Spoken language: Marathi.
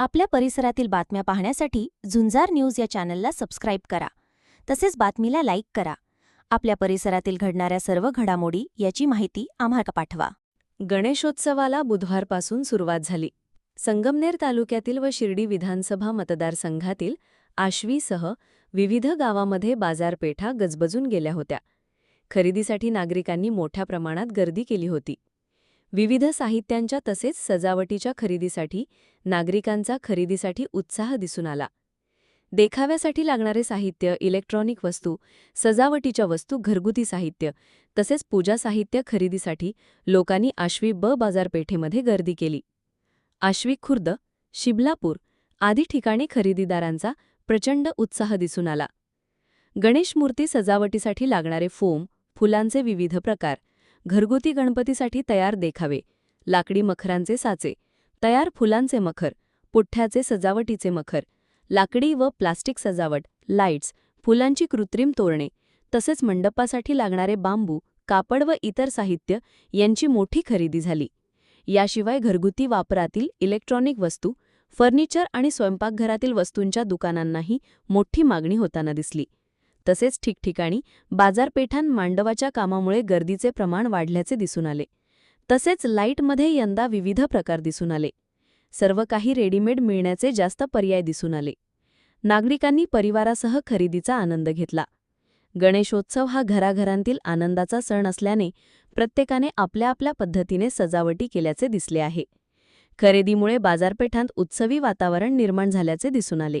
आपल्या परिसरातील बातम्या पाहण्यासाठी झुंजार न्यूज या चॅनलला सबस्क्राईब करा. तसेच बातमीला लाईक करा. आपल्या परिसरातील घडणाऱ्या सर्व घडामोडी याची माहिती आम्हाला पाठवा. गणेशोत्सवाला बुधवारपासून सुरुवात झाली. संगमनेर तालुक्यातील व शिर्डी विधानसभा मतदारसंघातील आश्वीसह विविध गावामध्ये बाजारपेठा गजबजून गेल्या होत्या. खरेदीसाठी नागरिकांनी मोठ्या प्रमाणात गर्दी केली होती. विविध साहित्यांच्या तसेच सजावटीच्या खरेदीसाठी नागरिकांचा खरेदीसाठी उत्साह दिसून आला. देखाव्यासाठी लागणारे साहित्य इलेक्ट्रॉनिक वस्तू सजावटीच्या वस्तू घरगुती साहित्य तसेच पूजा साहित्य खरेदीसाठी लोकांनी आश्वी ब बाजारपेठेमध्ये गर्दी केली. आश्वी खुर्द शिबलापूर आदी ठिकाणी खरेदीदारांचा प्रचंड उत्साह दिसून आला. गणेश मूर्ती सजावटीसाठी लागणारे फोम फुलांचे विविध प्रकार घरगुती गणपतीसाठी तयार देखावे. लाकडी मखरांचे साचे. तयार फुलांचे मखर. पुठ्ठ्याचे सजावटीचे मखर. लाकडी व प्लास्टिक सजावट. लाईट्स फुलांची कृत्रिम तोरणे. तसेच मंडपासाठी लागणारे बांबू कापड व इतर साहित्य यांची मोठी खरेदी झाली. याशिवाय घरगुती वापरातील इलेक्ट्रॉनिक वस्तू फर्निचर आणि स्वयंपाकघरातील वस्तूंच्या दुकानांनाही मोठी मागणी होताना दिसली. तसेच ठिकठिकाणी बाजारपेठां मांडवाच्या कामामुळे गर्दीचे प्रमाण वाढल्याचे दिसून आले. तसेच लाईटमध्ये यंदा विविध प्रकार दिसून आले. सर्व काही रेडीमेड मिळण्याचे जास्त पर्याय दिसून आले. नागरिकांनी परिवारासह खरेदीचा आनंद घेतला. गणेशोत्सव हा घराघरांतील आनंदाचा सण असल्याने प्रत्येकाने आपल्या आपल्या पद्धतीने सजावटी केल्याचे दिसले आहे. खरेदीमुळे बाजारपेठांत उत्सवी वातावरण निर्माण झाल्याचे दिसून आले.